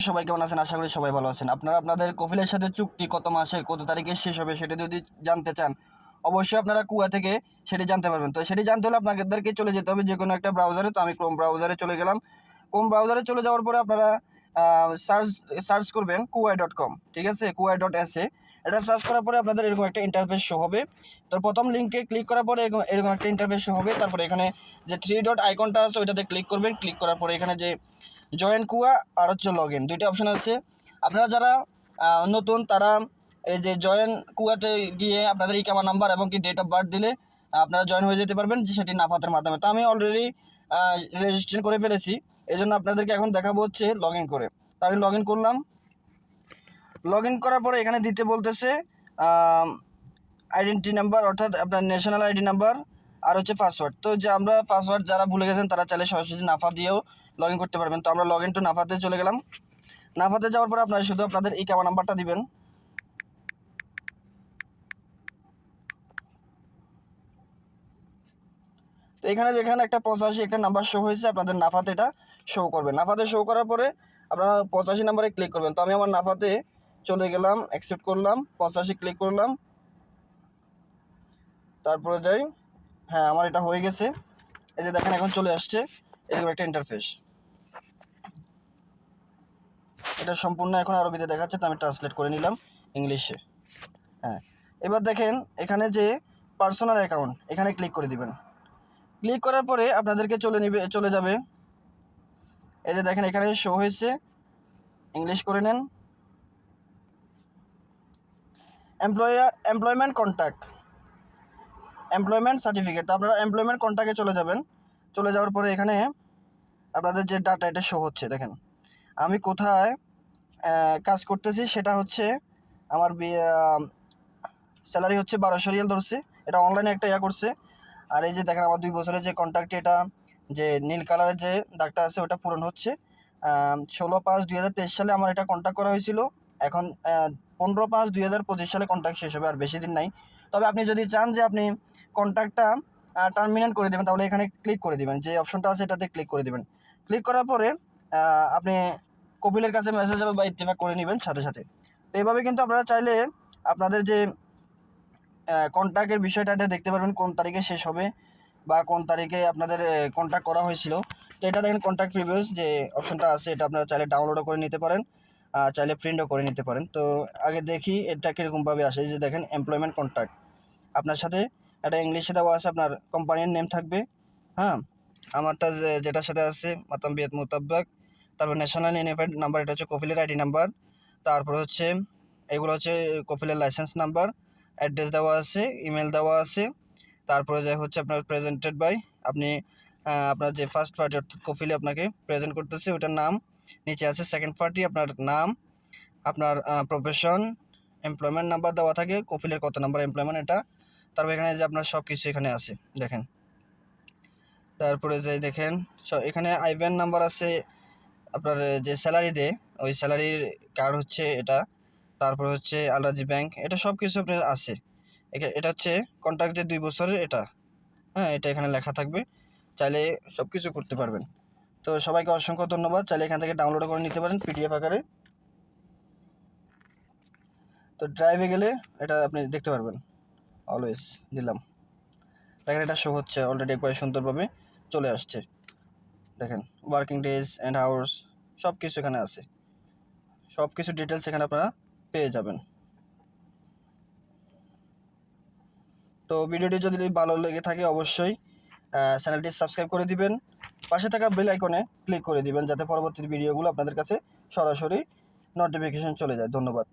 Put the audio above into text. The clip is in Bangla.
সবাই কেমন আছেন? আশা করি সবাই ভালো আছেন। আপনারা আপনাদের কপিলের সাথে চুক্তি কত মাসের, কত তারিখে শেষ হবে সেটা যদি জানতে চান, অবশ্যই আপনারা কুয়া থেকে সেটি জানতে পারবেন। তো সেটি জানতে হলে আপনাদেরকে চলে যেতে হবে যে কোনো একটা ব্রাউজারে তো আমি ক্রোম ব্রাউজারে চলে গেলাম। ক্রোম ব্রাউজারে চলে যাওয়ার পরে আপনারা সার্চ সার্চ করবেন কুয়াই ডট কম ঠিক আছে? কুয়াই ডট এস এ এটা সার্চ করার পরে আপনাদের এরকম একটা ইন্টারফেস শো হবে। তো প্রথম লিঙ্কে ক্লিক করার পরে এরকম- এরকম একটা ইন্টারফেস শো হবে। তারপরে এখানে যে থ্রি ডট আইকনটা আছে, ওইটাতে ক্লিক করবেন। ক্লিক করার পরে এখানে যে জয়েন কুয়া আর হচ্ছে লগ ইন দুইটা অপশান আছে। আপনারা যারা নতুন, তারা এই যে জয়েন কুয়াতে গিয়ে আপনাদের ইকামা নাম্বার এবং কি ডেট অফ বার্থ দিলে, আপনারা জয়েন হয়ে যেতে পারবেন সেটি নাফাতের মাধ্যমে। তো আমি অলরেডি রেজিস্ট্রেশন করে ফেলেছি। এই জন্য আপনাদেরকে এখন দেখাবো হচ্ছে লগ ইন করে। তো আমি লগ ইন করলাম। লগ ইন করার পরে এখানে দিতে বলতেছে আইডেন্টি নাম্বার অর্থাৎ আপনার ন্যাশনাল আইডি নাম্বার আর হচ্ছে পাসওয়ার্ড তো যে আমরা পাসওয়ার্ড যারা ভুলে গেছেন, তারা চাইলে সরাসরি নাফা দিয়েও লগ করতে পারবেন। তো আমরা লগ ইন টু নাফাতে চলে গেলাম। নাফাতে যাওয়ার পরে আপনারা শুধু আপনাদের এই ইকামা নাম্বারটা দিবেন। তো এখানে যেখানে একটা পঁচাশি একটা নাম্বার শো হয়েছে, আপনাদের নাফাতে এটা শো করবে। নাফাতে শো করার পরে আপনারা পঁচাশি নাম্বারে ক্লিক করবেন। তো আমি আমার নাফাতে চলে গেলাম অ্যাকসেপ্ট করলাম, পঁচাশি ক্লিক করলাম। তারপরে যাই। হ্যাঁ আমার এটা হয়ে গেছে। এই যে দেখেন, এখন চলে আসছে। এরকম একটা ইন্টারফেস এটা সম্পূর্ণ এখন আরবিতে দেখাচ্ছে, তো আমি ট্রান্সলেট করে নিলাম ইংলিশে। হ্যাঁ এবার দেখেন, এখানে যে পার্সোনাল অ্যাকাউন্ট এখানে ক্লিক করে দিবেন। ক্লিক করার পরে আপনাদেরকে চলে নিবে, চলে যাবে। এই যে দেখেন, এখানে শো হয়েছে। ইংলিশ করে নেন। Employ employment contact employment certificate তো আপনারা এমপ্লয়মেন্ট কন্ট্যাক্টে চলে যাবেন? চলে যাওয়ার পরে এখানে আপনাদের যে ডাটা এটা শো হচ্ছে, দেখেন। আমি কোথায় কাজ করতেছি, সেটা হচ্ছে আমার স্যালারি হচ্ছে বারোশো রিয়াল ধরছে। এটা অনলাইনে একটা ইয়া করছে। আর এই যে দেখেন, আমার দুই বছরের যে কন্ট্রাক্ট এটা যে নীল কালারের যে দাগটা আছে, ওটা পূরণ হচ্ছে। ষোলো পাঁচ দুই সালে আমার এটা কন্ট্যাক্ট করা হয়েছিল। এখন পনেরো পাঁচ দুই সালে কন্ট্যাক্ট শেষ হবে, আর বেশি দিন নাই। তবে আপনি যদি চান যে আপনি কন্ট্যাক্টটা টার্মিনেট করে দেবেন, তাহলে এখানে ক্লিক করে দিবেন। যে অপশনটা আছে, এটাতে ক্লিক করে দিবেন। ক্লিক করার পরে আপনি কপিলের কাছে মেসেজ যাবে বা ইত্তেফাক করে নেবেন সাথে সাথে। তো এইভাবে কিন্তু আপনারা চাইলে আপনাদের যে কন্ট্যাক্টের বিষয়টা, এটা দেখতে পারবেন কোন তারিখে শেষ হবে বা কোন তারিখে আপনাদের কন্ট্যাক্ট করা হয়েছিল। তো এটা দেখেন কন্ট্যাক্ট প্রিভিউস যে অপশনটা আছে, এটা আপনারা চাইলে ডাউনলোডও করে নিতে পারেন চাইলে প্রিন্টও করে নিতে পারেন। তো আগে দেখি এটা কীরকমভাবে আসে। যে দেখেন এমপ্লয়মেন্ট কন্ট্যাক্ট আপনার সাথে একটা ইংলিশে দেওয়া আছে, আপনার কোম্পানির নেম থাকবে হ্যাঁ? আমারটা যেটার সাথে আছে, মাতাম বিয়াত মোতাব্বাক, তারপর ন্যাশনাল ইউনিফাইড নাম্বার এটা হচ্ছে কফিলের আইডি নাম্বার তারপর হচ্ছে, এগুলো হচ্ছে কফিলের লাইসেন্স নাম্বার অ্যাড্রেস দেওয়া আছে ইমেল দেওয়া আছে, তারপরে যে হচ্ছে আপনার প্রেজেন্টেড বাই আপনি আপনার যে ফার্স্ট পার্টি অর্থাৎ কফিলে আপনাকে প্রেজেন্ট করতেছে, ওটার নাম, নিচে আছে সেকেন্ড পার্টি আপনার নাম, আপনার প্রফেশন এমপ্লয়মেন্ট নাম্বার দেওয়া থাকে কফিলের কত নাম্বার এমপ্লয়মেন্ট এটা তারপর এখানে যে আপনার সব কিছু এখানে আছে, দেখেন। তারপরে যে দেখেন এখানে আইব্যান নাম্বার আছে, আপনার যে স্যালারি দেয়, ওই স্যালারির কার্ড হচ্ছে এটা। তারপর হচ্ছে আলরাজি ব্যাংক, এটা সব কিছু আপনার আছে। এটা হচ্ছে কন্ট্রাক্টের দুই বছরের এটা। হ্যাঁ এটা এখানে লেখা থাকবে। চাইলে সব কিছু করতে পারবেন। তো সবাইকে অসংখ্য ধন্যবাদ। চাইলে এখান থেকে ডাউনলোড করে নিতে পারেন পিডিএফ আকারে। তো ড্রাইভে গেলে এটা আপনি দেখতে পারবেন। অলওয়েজ দিলাম দেখেন এটা শো হচ্ছে অলরেডি একবারে সুন্দরভাবে চলে আসছে। দেখেন ওয়ার্কিং ডেজ অ্যান্ড আওয়ার্স সব কিছু এখানে আছে। সব কিছু ডিটেলস এখানে আপনারা পেয়ে যাবেন। তো ভিডিওটি যদি ভালো লেগে থাকে, অবশ্যই চ্যানেলটি সাবস্ক্রাইব করে দিবেন। পাশে থাকা বেল আইকনে ক্লিক করে দিবেন, যাতে পরবর্তী ভিডিওগুলো আপনাদের কাছে সরাসরি নোটিফিকেশন চলে যায়। ধন্যবাদ।